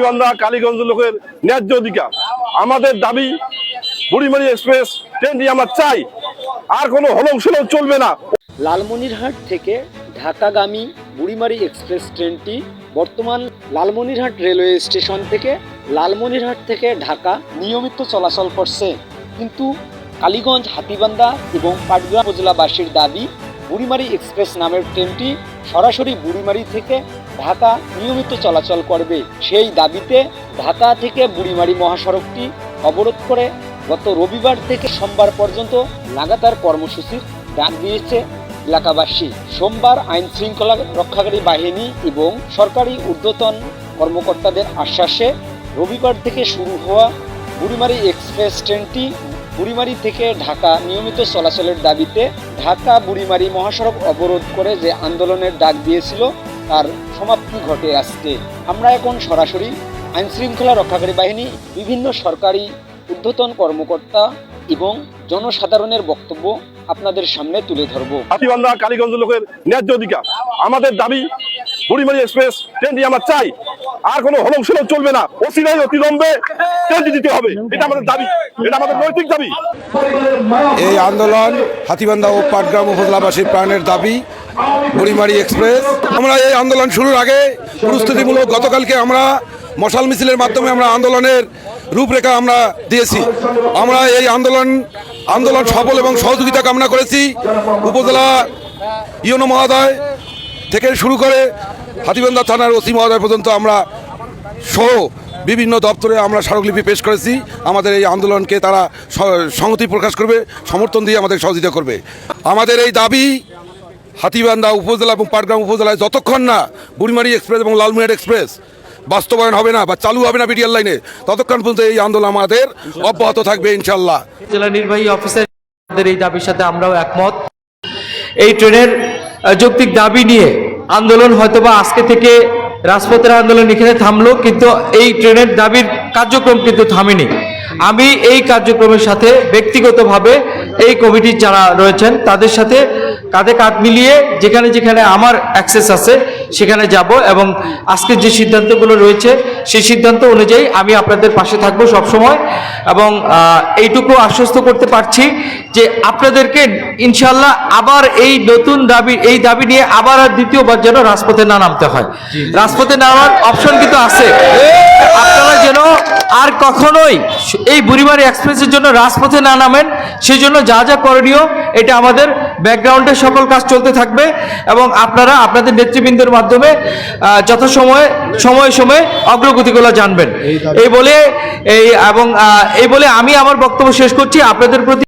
বান্দা কালীগঞ্জ লোকের ন্যায্য অধিকার। আমাদের দাবি, বুড়িমারি এক্সপ্রেস ট্রেনটি আমরা চাই, আর কোনো হলং সলং চলবে না। লালমনিরহাট থেকে ঢাকাগামী বুড়িমারি এক্সপ্রেস ট্রেনটি বর্তমান লালমনিরহাট রেলওয়ে স্টেশন থেকে লালমনিরহাট থেকে ঢাকা নিয়মিত চলাচল করছে। কিন্তু কালীগঞ্জ, হাতিবান্ধা এবং পাটগ্রাম উপজেলাবাসীর দাবি, বুড়িমারি এক্সপ্রেস নামের ট্রেনটি সরাসরি বুড়িমারি থেকে ঢাকা নিয়মিত চলাচল করবে। সেই দাবিতে ঢাকা থেকে বুড়িমারি মহাসড়কটি অবরোধ করে গত রবিবার থেকে সোমবার পর্যন্ত লাগাতার কর্মসূচির ডাক দিয়েছে এলাকাবাসী। সোমবার আইন শৃঙ্খলা রক্ষাকারী বাহিনী এবং সরকারি ঊর্ধ্বতন কর্মকর্তাদের আশ্বাসে রবিবার থেকে শুরু হওয়া বুড়িমারি এক্সপ্রেস ট্রেনটি বুড়িমারি থেকে ঢাকা নিয়মিত চলাচলের দাবিতে ঢাকা বুড়িমারি মহাসড়ক অবরোধ করে যে আন্দোলনের ডাক দিয়েছিল তার সমাপ্তি ঘটে আজকে। আমরা এখন সরাসরি আইন শৃঙ্খলা রক্ষাকারী বাহিনী, বিভিন্ন সরকারি ঊর্ধ্বতন কর্মকর্তা এবং জনসাধারণের বক্তব্য আপনাদের সামনে তুলে ধরবো। কালীগঞ্জ লোকের ন্যায্য অধিকার। আমাদের দাবি বুড়িমারি এক্সপ্রেস, ট্রেনটি আমার চাই। আর কোনো হলং সলং চলবে না। অচিরাই অতিলম্বে ট্রেনটি দিতে হবে। এটা আমাদের দাবি। এটা আমাদের নৈতিক দাবি। এই আন্দোলন হাতিবান্ধা ও পাটগ্রাম উপজেলাবাসীর প্রাণের দাবি, বুড়িমারি এক্সপ্রেস। আমরা এই আন্দোলন শুরুর আগে প্রস্তুতিমূলক গতকালকে আমরা মশাল মিছিলের মাধ্যমে আমরা আন্দোলনের রূপরেখা আমরা দিয়েছি। আমরা এই আন্দোলন আন্দোলন সফল এবং সহযোগিতা কামনা করেছি। উপজেলা ইউনো মহোদয় থেকে শুরু করে হাতিবান্ধা থানার ওসি মহোদয় পর্যন্ত আমরা সহ বিভিন্ন দপ্তরে আমরা স্মারকলিপি পেশ করেছি। আমাদের এই আন্দোলনকে তারা সংহতি প্রকাশ করবে, সমর্থন দিয়ে আমাদের সহযোগিতা করবে। আমাদের এই দাবি হাতিবান্ধা উপজেলা এবং পাটগ্রাম উপজেলায় যতক্ষণ না বুড়িমারি এক্সপ্রেস এবং লালমিনার এক্সপ্রেস বাস্তবায়ন হবে না বা চালু হবে না বিডিআর লাইনে, ততক্ষণ পর্যন্ত এই আন্দোলন আমাদের অব্যাহত থাকবে ইনশাল্লাহ জেলা নির্বাহী অফিসার এই দাবির সাথে আমরাও একমত। এই ট্রেনের যৌক্তিক দাবি নিয়ে আন্দোলন হয়তোবা আজকে থেকে রাজপথের আন্দোলন এখানে থামলো, কিন্তু এই ট্রেনের দাবির কার্যক্রম কিন্তু থামেনি। আমি এই কার্যক্রমের সাথে ব্যক্তিগতভাবে এই কমিটির যারা রয়েছেন, তাদের সাথে কাঁধে কাঁধ মিলিয়ে যেখানে যেখানে আমার অ্যাক্সেস আছে সেখানে যাব এবং আজকে যে সিদ্ধান্তগুলো রয়েছে সেই সিদ্ধান্ত অনুযায়ী আমি আপনাদের পাশে থাকব সবসময় এবং এইটুকু আশ্বস্ত করতে পারছি যে আপনাদেরকে ইনশাল্লাহ আবার এই নতুন দাবি এই দাবি নিয়ে আবার আর দ্বিতীয়বার যেন রাজপথে না নামতে হয়। রাজপথে নামার অপশন কিন্তু আছে। আপনারা যেন আর কখনোই এই বুড়িমারি এক্সপ্রেসের জন্য রাজপথে না নামেন সেই জন্য যা যা করণীয় এটা আমাদের ব্যাকগ্রাউন্ডে সকল কাজ চলতে থাকবে এবং আপনারা আপনাদের নেতৃবৃন্দের মাধ্যমে যথাসময়ে সময়ে সময়ে অগ্রগতিগুলো জানবেন। এই বলে এই এবং এই বলে আমি আমার বক্তব্য শেষ করছি। আপনাদের প্রতি